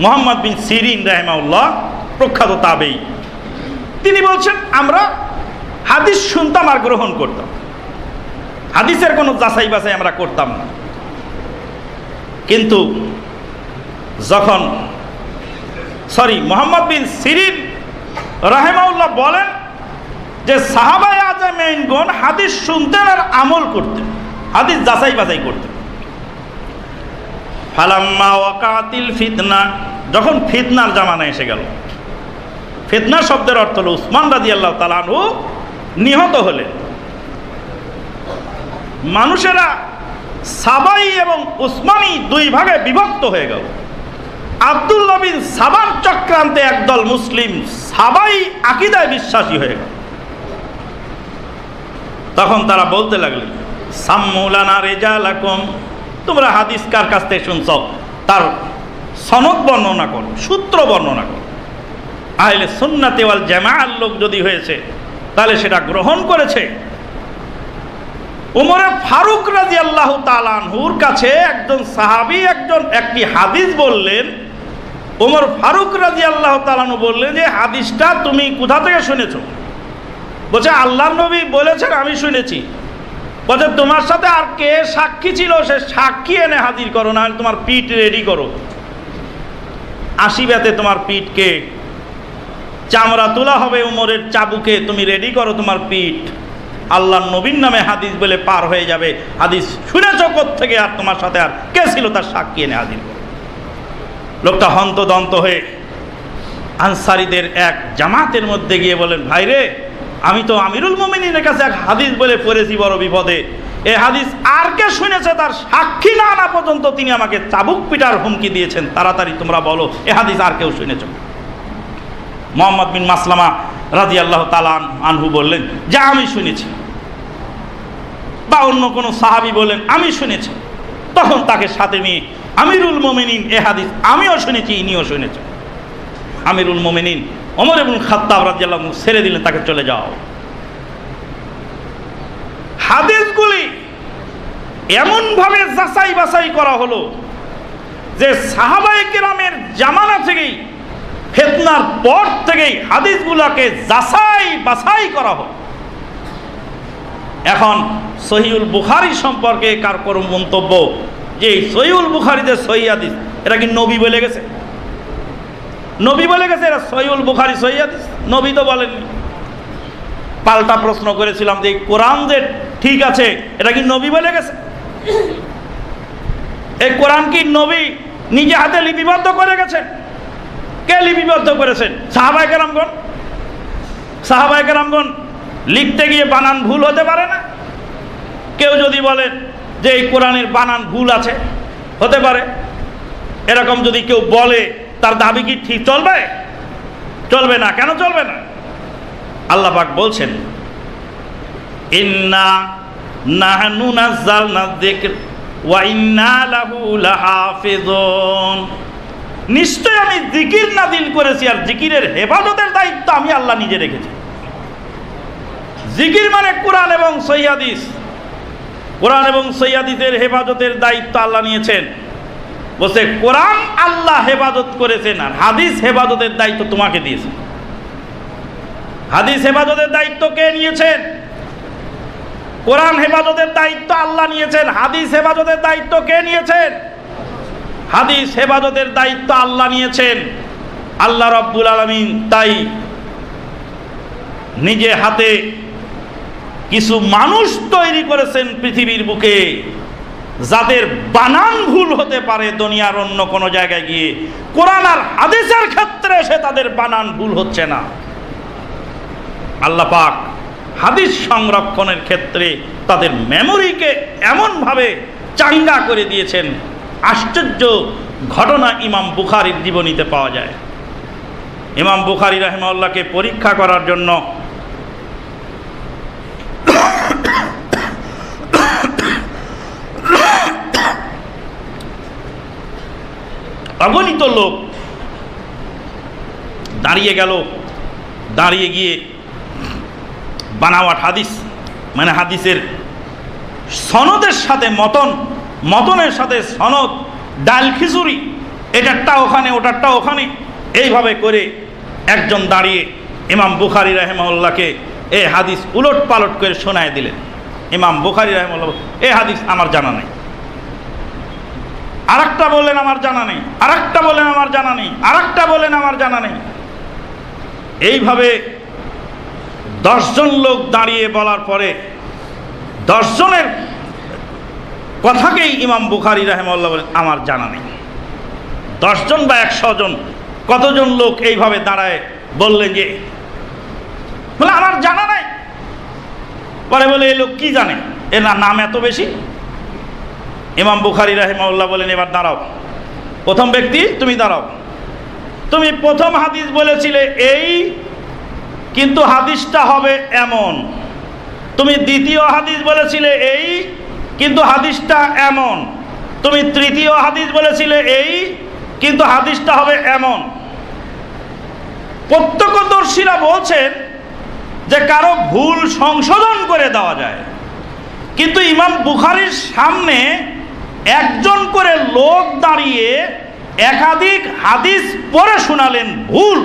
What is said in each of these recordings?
Mohammad bin Sirin রাহেমাউল্লাহ প্রখ্যাত তাবেই। তিনি বলছেন, আমরা হাদিস শুনতাম আর গ্রহণ করতাম। হাদিসের কোনো যাচাই বাছাই আমরা করতাম না। কিন্তু যখন, সরি, মোহাম্মদ বিন সিরিন রাহেমাউল্লাহ বলেন যে সাহাবাই আজমেইনগণ হাদিস শুনতেন আর আমল করতেন, হাদিস যাচাই বাছাই করতেন। ফালাম্মা ওয়াকাতিল ফিতনা। যখন ফিতনার জামানা এসে গেল ফিতনা শব্দের অর্থ হল উসমান রাজি আল্লাহ তালানহু নিহত হলেন। মানুষেরা সাবাই এবং উসমানী দুই ভাগে বিভক্ত হয়ে গেল। আব্দুল্লাহ বিন সাবার চক্রান্তে একদল মুসলিম সাবাই আকিদায় বিশ্বাসী হয়ে গেল। তখন তারা বলতে লাগলেন, সাম্মুলানা রেজা লাকম তোমরা হাদিস কার কাছ থেকে শুনছ? তার সনদ বর্ণনা করো, সূত্র বর্ণনা করো। আহলে সুন্নাতে ওয়াল জামাআর লোক যদি হয়েছে, তাহলে সেটা গ্রহণ করেছে। উমরে ফারুক রাজি আল্লাহ তালানহুর কাছে একজন সাহাবি, একজন, একটি হাদিস বললেন ওমর ফারুক রাজি আল্লাহ তালানহু বললেন যে, হাদিসটা তুমি কোথা থেকে শুনেছ? বলছে আল্লাহ নবী বলেছেন, আমি শুনেছি। বলছে, তোমার সাথে আর কে সাক্ষী ছিল? সে সাক্ষী এনে হাজির করো না তোমার পিঠ রেডি করো। আশিবাতে তোমার পিঠকে। চামড়া তোলা হবে উমরের চাবুকে, তুমি রেডি করো তোমার পিঠ। আল্লাহ নবীন নামে হাদিস বলে পার হয়ে যাবে। হাদিস শুনেছ থেকে আর তোমার সাথে আর কে ছিল তার সাক্ষী এনে হাজির করো? লোকটা হন্তদন্ত হয়ে আনসারিদের এক জামাতের মধ্যে গিয়ে বলেন ভাই রে আমি তো আমিরুল মোমিনের কাছে এক হাদিস বলে পড়েছি বড় বিপদে। এ হাদিস আর কে শুনেছে তার সাক্ষী না আনা পর্যন্ত তিনি আমাকে চাবুক পিটার হুমকি দিয়েছেন। তাড়াতাড়ি তোমরা বলো, এ হাদিস আর কেউ শুনেছ? মোহাম্মদ বিন মাসলামা রাজি আল্লাহ তালান আনহু বললেন, যা আমি শুনেছি। বা অন্য কোনো সাহাবি বললেন, আমি শুনেছি। তখন তাকে সাথে নিয়ে, আমিরুল মোমিনিন, এ হাদিস আমিও শুনেছি, ইনিও শুনেছেন। আমিরুল মোমিনিন অমর এবং খাত্তাব রাজিয়াল্লাহ ছেড়ে দিলেন, তাকে চলে যাও। হাদিসগুলি এমনভাবে যাচাই বাছাই করা হলো যে সাহাবাই কেরামের জামানা থেকেই, ফেতনার পর থেকেই হাদিসগুলোকে যাচাই বাছাই করা হলো। এখন সহিউল বুখারি সম্পর্কে কার কোনো মন্তব্য? যে সহিউল বুখারিতে সহি হাদিস, এটা কি নবী বলে গেছে? নবী বলে গেছে, এরা সহিউল বুখারি হাদিস। নবী তো বলেননি। পাল্টা প্রশ্ন করেছিলাম যে কোরআন যে ঠিক আছে, এটা কি নবী বলে গেছে? এই কোরআন কি নবী নিজে হাতে লিপিবদ্ধ করে গেছেন কে লিপিবদ্ধ করেছেন? সাহাবাই কেরামগণ? সাহাবাই কেরামগণ লিখতে গিয়ে বানান ভুল হতে পারে না? কেউ যদি বলেন যে, এই কোরআনের বানান ভুল আছে, হতে পারে। এরকম যদি কেউ বলে তার দাবি কি ঠিক চলবে? চলবে না। কেন চলবে না? আল্লাহ পাক বলছেন, ইন্না নাহনু ইন্না লাহু লাহাফিজুন। নিশ্চয় আমি জিকির নাদিল করেছি আর জিকিরের হেফাজতের দায়িত্ব আমি আল্লাহ নিজে রেখেছি। জিকির মানে কোরআন এবং সৈয়াদিস কোরআন এবং সৈয়াদিসের হেফাজতের দায়িত্ব আল্লাহ নিয়েছেন। বলছে, কোরআন আল্লাহ হেফাজত করেছেন আর হাদিস হেফাজতের দায়িত্ব তোমাকে দিয়েছে। হাদিস হেফাজতের দায়িত্ব কে নিয়েছেন? কোরআন হেফাজতের দায়িত্ব আল্লাহ নিয়েছেন, হাদিস হেফাজতের দায়িত্ব কে নিয়েছেন? হাদিস হেফাজতের দায়িত্ব আল্লাহ নিয়েছেন। আল্লাহ রব্বুল আলমিন তাই নিজে হাতে কিছু মানুষ তৈরি করেছেন পৃথিবীর বুকে। যাদের বানান ভুল হতে পারে দুনিয়ার অন্য কোনো জায়গায় গিয়ে, কোরআন আর হাদিসের ক্ষেত্রে এসে তাদের বানান ভুল হচ্ছে না। আল্লাহ পাক হাদিস সংরক্ষণের ক্ষেত্রে তাদের মেমোরিকে এমনভাবে চাঙ্গা করে দিয়েছেন, আশ্চর্য ঘটনা ইমাম বুখারির জীবনীতে পাওয়া যায়। ইমাম বুখারি রাহেমাল্লাহকে পরীক্ষা করার জন্য অগণিত লোক দাঁড়িয়ে গেল, দাঁড়িয়ে গিয়ে বানাওয়াট হাদিস মানে হাদিসের সনদের সাথে মতন, মতনের সাথে সনদ, ডাল খিচুড়ি, এটারটা ওখানে, ওটারটা ওখানে, এইভাবে করে একজন দাঁড়িয়ে ইমাম বুখারি রাহেমাউল্লাহকে এই হাদিস উলট পালট করে শোনায় দিলেন। ইমাম বুখারি রাহেমাউল্লাহ এই হাদিস আমার জানা নেই। আরেকটা বললেন আমার জানা নেই, আরেকটা বললেন আমার জানা নেই, আরেকটা বললেন আমার জানা নেই। এইভাবে দশজন লোক দাঁড়িয়ে বলার পরে দশজনের কথাকেই ইমাম বুখারি রাহেমাল্লাহ বলেন, আমার জানা নেই। দশজন বা একশো জন, কতজন লোক এইভাবে দাঁড়ায় বললেন যে, বলে, আমার জানা নাই। পরে বলে, এই লোক কি জানে? এর না, নাম এত বেশি? ইমাম বুখারি রাহেমাউল্লাহ বলেন, এবার দাঁড়াও। প্রথম ব্যক্তি, তুমি দাঁড়াও। তুমি প্রথম হাদিস বলেছিলে এই, কিন্তু হাদিসটা হবে এমন। তুমি দ্বিতীয় হাদিস বলেছিলে এই, কিন্তু হাদিসটা এমন। তুমি তৃতীয় হাদিস বলেছিলে এই, কিন্তু হাদিসটা হবে এমন। প্রত্যক্ষদর্শীরা বলছেন যে কারও ভুল সংশোধন করে দেওয়া যায়। কিন্তু ইমাম বুখারির সামনে একজন করে লোক দাঁড়িয়ে একাধিক হাদিস পরে শোনালেন ভুল।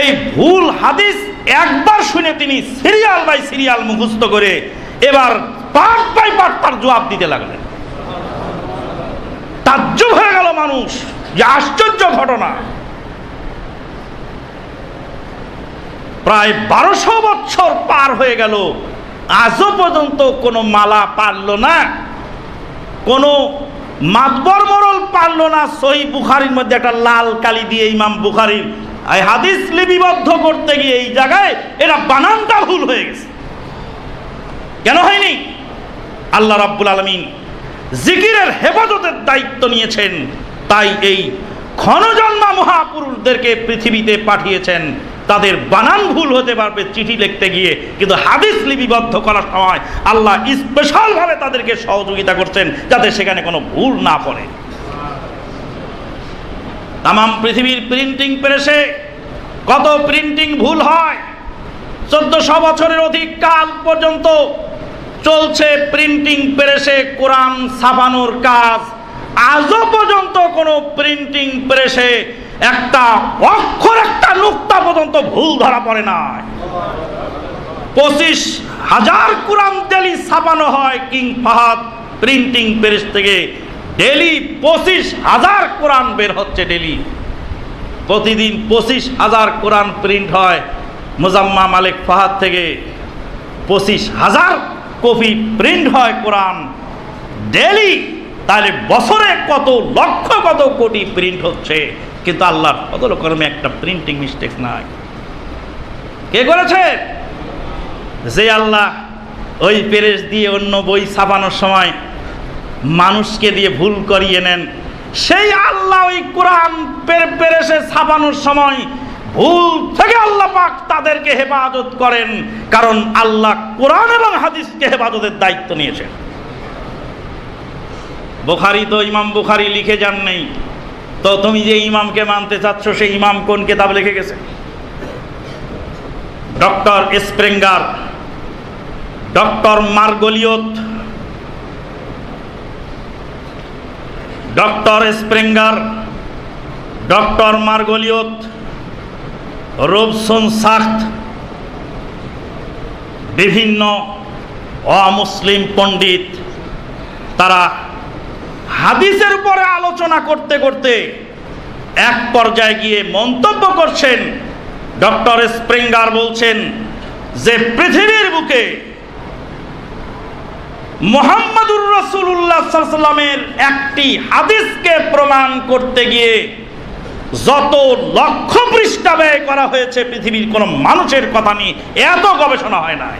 এই ভুল হাদিস একবার শুনে তিনি সিরিয়াল বাই সিরিয়াল মুখস্থ করে এবার পার্ট বাই পার্ট তার জবাব দিতে লাগলেন। তাজ্জব হয়ে গেল মানুষ, যে আশ্চর্য ঘটনা। প্রায় বারোশো বছর পার হয়ে গেল, আজও পর্যন্ত কোনো মালা পারল না। কোনো মাতবর মরল পারল না। সই বুখারির মধ্যে একটা লাল কালি দিয়ে ইমাম বুখারির এই হাদিস লিপিবদ্ধ করতে গিয়ে এই জায়গায় এরা বানানটা ভুল হয়ে গেছে। কেন হয়নি? আল্লাহ রাব্বুল আলমিন জিকিরের হেফাজতের দায়িত্ব নিয়েছেন, তাই এই ক্ষণজন্মা মহাপুরুষদেরকে পৃথিবীতে পাঠিয়েছেন। তাদের বানান ভুল হতে পারবে, চিঠি লিখতে গিয়ে। কিন্তু হাদিস লিপিবদ্ধ করার সময় আল্লাহ স্পেশালভাবে তাদেরকে সহযোগিতা করছেন, যাতে সেখানে কোনো ভুল না পড়ে। তামাম পৃথিবীর প্রিন্টিং প্রেসে কত প্রিন্টিং ভুল হয়? চোদ্দশো বছরের অধিক কাল পর্যন্ত চলছে প্রিন্টিং প্রেসে কোরআন ছাপানোর কাজ। আজও পর্যন্ত কোনো প্রিন্টিং প্রেসে একটা অক্ষর, একটা নুক্তা পর্যন্ত ভুল ধরা পড়ে নাই। পঁচিশ হাজার কোরআন ডেলি ছাপানো হয় কিং ফাহাদ প্রিন্টিং প্রেস থেকে। ডেলি পঁচিশ হাজার কোরআন বের হচ্ছে ডেলি। প্রতিদিন পঁচিশ হাজার কোরআন প্রিন্ট হয় মুজাম্মা মালিক ফাহাদ থেকে। পঁচিশ হাজার কপি প্রিন্ট হয় কোরআন ডেলি। তাহলে বছরে কত লক্ষ, কত কোটি প্রিন্ট হচ্ছে? কিন্তু আল্লাহর ফদল কর্মে একটা প্রিন্টিং মিস্টেক নাই। কে করেছে? যে আল্লাহ ওই পেরেস দিয়ে অন্য বই ছাপানোর সময় মানুষকে দিয়ে ভুল করিয়ে নেন, সেই আল্লাহ ওই কোরআন পেরে পেরেসে ছাপানোর সময় ভুল থেকে আল্লাহ পাক তাদেরকে হেফাজত করেন, কারণ আল্লাহ কোরআন এবং হাদিসকে হেফাজতের দায়িত্ব নিয়েছেন। বুখারি তো ইমাম বুখারি লিখে যান নেই। তো তুমি যে ইমামকে মানতে চাচ্ছ, সেই ইমাম কোন কেতাব লিখে গেছে? Doctor Sprenger, doctor Margoliouth doctor Sprenger, doctor Margoliouth Robson Sakhawat, বিভিন্ন অমুসলিম পণ্ডিত, তারা হাদিসের উপরে আলোচনা করতে করতে এক পর্যায়ে গিয়ে মন্তব্য করছেন ডক্টর স্প্রিঙ্গার বলছেন যে পৃথিবীর বুকে মোহাম্মদুর রসুল্লাহ সাল্লামের একটি হাদিসকে প্রমাণ করতে গিয়ে যত লক্ষ পৃষ্ঠা ব্যয় করা হয়েছে পৃথিবীর কোনো মানুষের কথা নিয়ে, এত গবেষণা হয় নাই।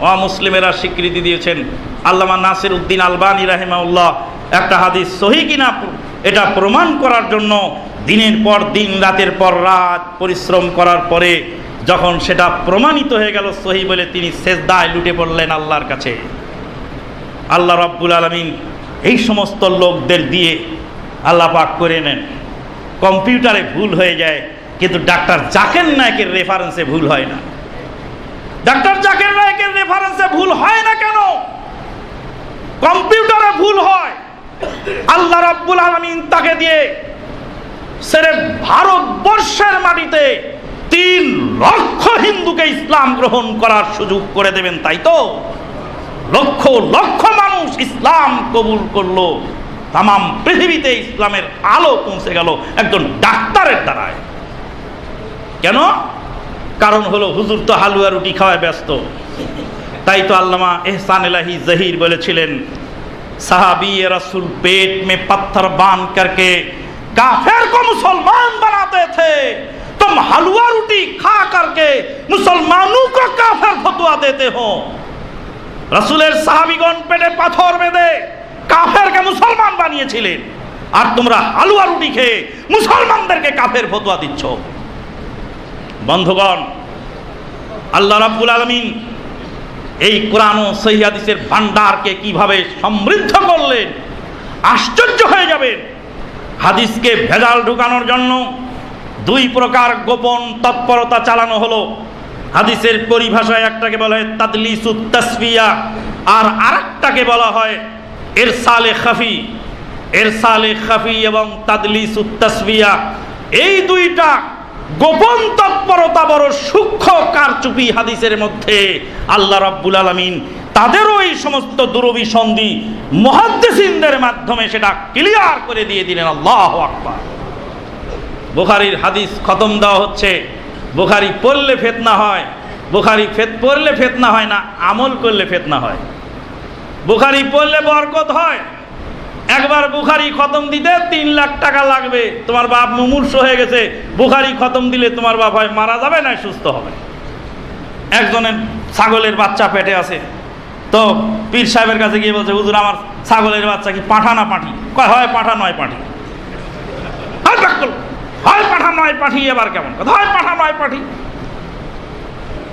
অমুসলিমেরা স্বীকৃতি দিয়েছেন আল্লামা নাসির উদ্দিন আলবানী রাহিমাউল্লাহ একটা হাদিস সহি কিনা? এটা প্রমাণ করার জন্য দিনের পর দিন, রাতের পর রাত পরিশ্রম করার পরে যখন সেটা প্রমাণিত হয়ে গেল সহি বলে তিনি শেষদায় লুটে পড়লেন আল্লাহর কাছে। আল্লাহ রব্বুল আলমিন এই সমস্ত লোকদের দিয়ে আল্লাহ পাক করে নেন। কম্পিউটারে ভুল হয়ে যায়, কিন্তু ডাক্তার জাকের নায়কের রেফারেন্সে ভুল হয় না। ডাক্তার জাকের নায়কের রেফারেন্সে ভুল হয় না কেন? কম্পিউটারে ভুল হয়। আল্লাহ রাব্বুল আলামিন তাকে দিয়ে সেরে ভারতবর্ষের মাটিতে তিন লক্ষ হিন্দুকে ইসলাম গ্রহণ করার সুযোগ করে দেবেন, তাই তো? লক্ষ লক্ষ মানুষ ইসলাম কবুল করল। তাম পৃথিবীতে ইসলামের আলো পৌঁছে গেল একজন ডাক্তারের দ্বারায়। কেন? কারণ হলো হুজুর তো হালুয়া রুটি খাওয়ায় ব্যস্ত। তাই তো আল্লামা এহসান এলাহি জহির বলেছিলেন সাহাবি ये रसूल पेट में पत्थर बांध करके काफिर को मुसलमान बनाते थे तुम हलवा रोटी खा करके मुसलमानों को काफिर फतवा देते हो রসুলের সাহাবিগণ পেটে পাথর বেঁধে কাফেরকে মুসলমান বানিয়েছিলেন আর তোমরা হালুয়া রুটি খেয়ে মুসলমানদেরকে কাফের ফতোয়া দিচ্ছ বন্ধুগণ আল্লাহ রাব্বুল আলমিন এই কোরআন ও সহিদিসের ভান্ডারকে কীভাবে সমৃদ্ধ করলেন, আশ্চর্য হয়ে যাবেন। হাদিসকে ভেজাল ঢুকানোর জন্য দুই প্রকার গোপন তৎপরতা চালানো হলো। হাদিসের পরিভাষায় একটাকে বলা হয় তাদলিসুত তাসফিয়া আর আরেকটাকে বলা হয় এর সালে খাফি। এর সালে খাফি এবং তাদলিসুত তাসফিয়া এই দুইটা গোপন তৎপরতা বড় সূক্ষ্ম কারচুপি হাদিসের মধ্যে আল্লাহ রাব্বুল আলামিন তাদেরও এই সমস্ত দুরভিসন্ধি মহাদ্দেসিনদের মাধ্যমে সেটা ক্লিয়ার করে দিয়ে দিলেন, আল্লাহ আকবার। বুখারির হাদিস খতম দেওয়া হচ্ছে। বুখারি পড়লে ফেতনা হয়, বুখারি ফেত পড়লে ফেতনা হয় না, আমল করলে ফেতনা হয়। বুখারি পড়লে বরকত হয়। একবার বুখারি খতম দিতে তিন লাখ টাকা লাগবে। তোমার বাপ মুমূর্ষ হয়ে গেছে। বুখারি খতম দিলে তোমার বাপ হয় মারা যাবে না, সুস্থ হবে। একজনের ছাগলের বাচ্চা পেটে আছে। তো পীর সাহেবের কাছে গিয়ে বলছে, হুজুর, আমার ছাগলের বাচ্চা কি পাঠা না পাঠি? হয় পাঠা, নয় পাঠি, হয় পাঠা, নয় পাঠি। এবার কেমন কথা? হয় পাঠা, নয় পাঠি।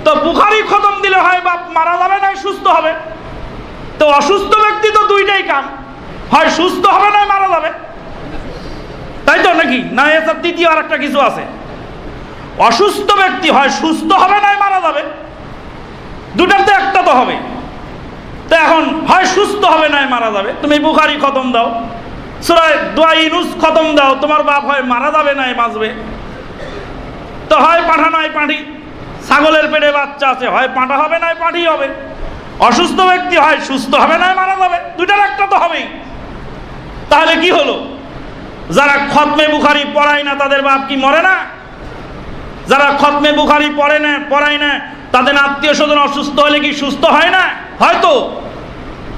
তো বুখারি খতম দিলে হয় বাপ মারা যাবে না, সুস্থ হবে। তো অসুস্থ ব্যক্তি তো দুইটাই কাম। হয় সুস্থ হবে না মারা যাবে। তাই তো নাকি? না এসব তৃতীয় আর একটা কিছু আছে। অসুস্থ ব্যক্তি হয় সুস্থ হবে না মারা যাবে। দুটার তো একটা তো হবে। তো এখন হয় সুস্থ হবে না মারা যাবে। তুমি বুখারি খতম দাও। সুরায় দোয়া ইনুস খতম দাও। তোমার বাপ হয় মারা যাবে না বাঁচবে। তো হয় পাঠা নয় পাঠি। ছাগলের পেটে বাচ্চা আছে, হয় পাঁঠা হবে না পাঠি হবে। অসুস্থ ব্যক্তি হয় সুস্থ হবে না মারা যাবে। দুটার একটা তো হবেই। তাহলে কি হলো? যারা খতমে বুখারি পড়ায় না, তাদের বাপ কি মরে না? যারা খতমে বুখারি পড়ে না, পড়ায় না, তাদের আত্মীয় স্বজন অসুস্থ হলে কি সুস্থ হয় না? হয়তো।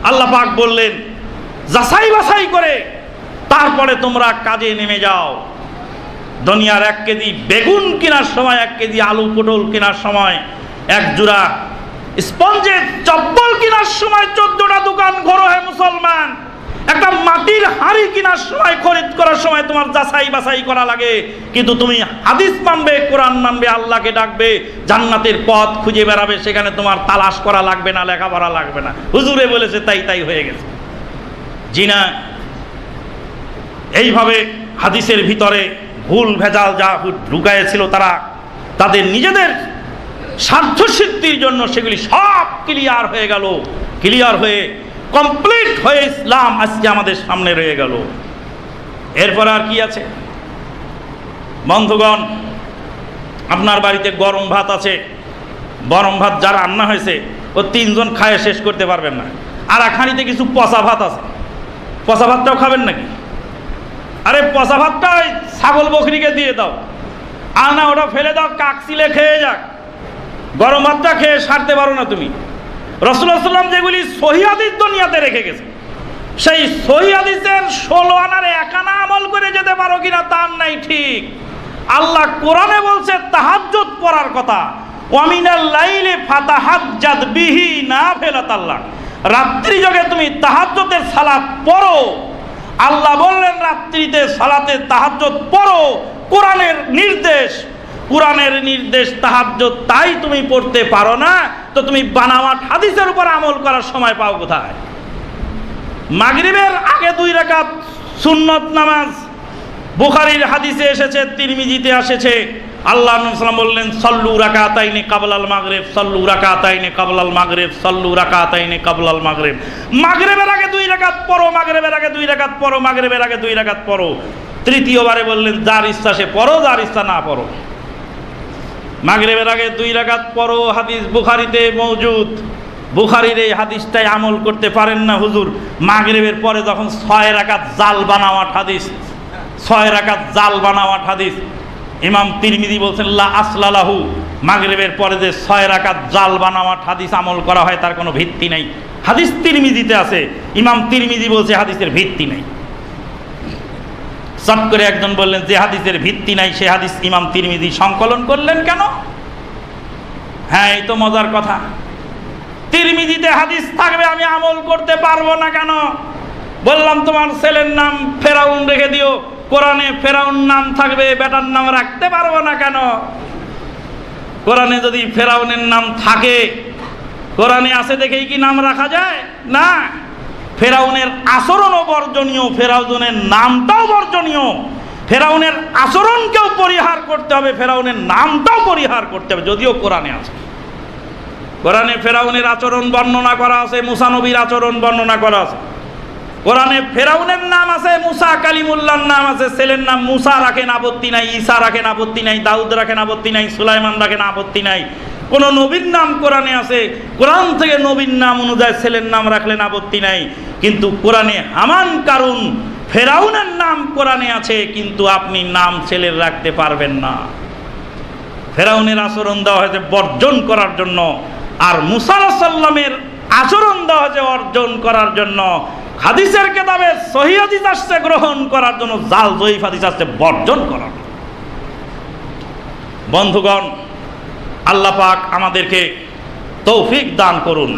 আল্লাহ পাক বললেন, যাচাই বাছাই করে, তারপরে তোমরা কাজে নেমে যাও। দুনিয়ার এক কেজি বেগুন কেনার সময়, এক কেজি আলু পটল কেনার সময়, এক জোড়া স্পঞ্জের চপ্পল কেনার সময় চোদ্দটা দোকান ঘোরো হে মুসলমান একটা মাটির হাড়ি কেনার সময় খরিদ করার সময় তোমার যাচাই বাছাই করা লাগে। কিন্তু তুমি হাদিস মানবে, কোরআন মানবে, আল্লাহকে ডাকবে, জান্নাতের পথ খুঁজে বেড়াবে, সেখানে তোমার তালাশ করা লাগবে না, লেখাপড়া লাগবে না। হুজুরে বলেছে, তাই তাই হয়ে গেছে। জি না এইভাবে হাদিসের ভিতরে ভুল, ভেজাল যা ঢুকাইছিল তারা, তাদের নিজেদের স্বার্থ সিদ্ধির জন্য সেগুলি সব ক্লিয়ার হয়ে গেল। ক্লিয়ার হয়ে কমপ্লিট হয়ে ইসলাম আজকে আমাদের সামনে রয়ে গেল। এরপর আর কি আছে? বন্ধুগণ, আপনার বাড়িতে গরম ভাত আছে। গরম ভাত যা রান্না হয়েছে, ও তিনজন খায় শেষ করতে পারবেন না। আর খানিতে কিছু পচা ভাত আছে। পচা ভাতটাও খাবেন নাকি? আরে, পচা ভাতটা ওই ছাগল বকরিকে দিয়ে দাও। আর না, ওটা ফেলে দাও কাকচিলে খেয়ে যাক। গরম ভাতটা খেয়ে সারতে পারো না তুমি। রসুল্লাহ সাল্লাম যেগুলি সহিয়াদিস দুনিয়াতে রেখে গেছে, সেই সহিয়াদিসের ষোলো আনার একানা আমল করে যেতে পারো কিনা তার নাই ঠিক। আল্লাহ কোরআনে বলছে, তাহাজ্জুদ পড়ার কথা ওয়ামিনাল লাইলে ফাতাহাজ্জাদ বিহি না ফেলাত আল্লাহ রাত্রি যোগে তুমি তাহাজ্জুদের সালাত পড়ো। আল্লাহ বললেন, রাত্রিতে সালাতে তাহাজ্জুদ পড়ো, কোরআনের নির্দেশ কোরআনের নির্দেশ, তাহাজ্জুদ তাই তুমি পড়তে পারো না, তো তুমি বানাওয়াট হাদিসের উপর আমল করার সময় পাও কোথায়? মাগরিবের আগে দুই রাকাত সুন্নত নামাজ, বুখারির হাদিসে এসেছে, তিরমিজিতে এসেছে আল্লাহ সাল্লাম বললেন, সল্লু রাকাতাইনে কাবলাল মাগরেব, সল্লু রাকাতাইনে কাবলাল মাগরেব, সল্লু রাকাতাইনে কাবলাল মাগরেব। মাগরেবের আগে দুই রাকাত পড়ো, মাগরেবের আগে দুই রাকাত পড়ো, মাগরেবের আগে দুই রাকাত পড়ো। তৃতীয়বারে বললেন, যার ইচ্ছা সে পড়ো, যার ইচ্ছা না পড়ো। মাগরেবের আগে দুই রাকাত পড়ো, হাদিস বুখারিতে মৌজুদ বুখারির এই হাদিসটাই আমল করতে পারেন না হুজুর। মাগরেবের পরে যখন ছয় রাকাত জাল বানাওয়াট হাদিস, ছয় রাকাত জাল বানাওয়াট হাদিস, ইমাম তিরমিদি বলছেন, লা আসলালাহু মাগরেবের পরে যে ছয় রাকাত জাল বানাওয়াট হাদিস আমল করা হয়, তার কোনো ভিত্তি নাই। হাদিস তিরমিদিতে আছে, ইমাম তিরমিদি বলছে হাদিসের ভিত্তি নাই। চট করে একজন বললেন, যে হাদিসের ভিত্তি নাই, সে হাদিস ইমাম তিরমিদি সংকলন করলেন কেন? হ্যাঁ এই তো মজার কথা। তিরমিদিতে হাদিস থাকবে, আমি আমল করতে পারব না কেন? বললাম, তোমার ছেলের নাম ফেরাউন রেখে দিও। কোরআনে ফেরাউন নাম থাকবে, বেটার নাম রাখতে পারব না কেন? কোরআনে যদি ফেরাউনের নাম থাকে, কোরআনে আছে দেখেই কি নাম রাখা যায়? না। ফেরাউনের আচরণও বর্জনীয়, ফেরাউনের নামটাও বর্জনীয়। ফেরাউনের আচরণকেও পরিহার করতে হবে, ফেরাউনের নামটাও পরিহার করতে হবে, যদিও কোরআনে আছে। কোরআনে ফেরাউনের আচরণ বর্ণনা করা আছে মুসানবীর আচরণ বর্ণনা করা আছে। কোরআনে ফেরাউনের নাম আছে, মুসা কালিমুল্লার নাম আছে, ছেলের নাম মুসা রাখেন আপত্তি নাই, ঈসা রাখেন আপত্তি নাই, দাউদ রাখেন আপত্তি নাই, সুলাইমান রাখেন আপত্তি নাই। কোন নবীর নাম কোরআনে আছে। কোরআন থেকে নবীর নাম অনুযায়ী ছেলের নাম রাখলেন আপত্তি নাই। কিন্তু কোরআনে হামান কারণ ফেরাউনের নাম কোরআনে আছে, কিন্তু আপনি নাম ছেলের রাখতে পারবেন না। ফেরাউনের আচরণ দেওয়া হয়েছে বর্জন করার জন্য, আর মুসা সাল্লামের আচরণ দেওয়া হয়েছে অর্জন করার জন্য। হাদিসের কেতাবে সহি হাদিস আসছে, গ্রহণ করার জন্য জাল, জয়ীফ হাদিস আসছে বর্জন করার বন্ধুগণ আল্লাহ পাক আমাদেরকে তৌফিক দান করুন।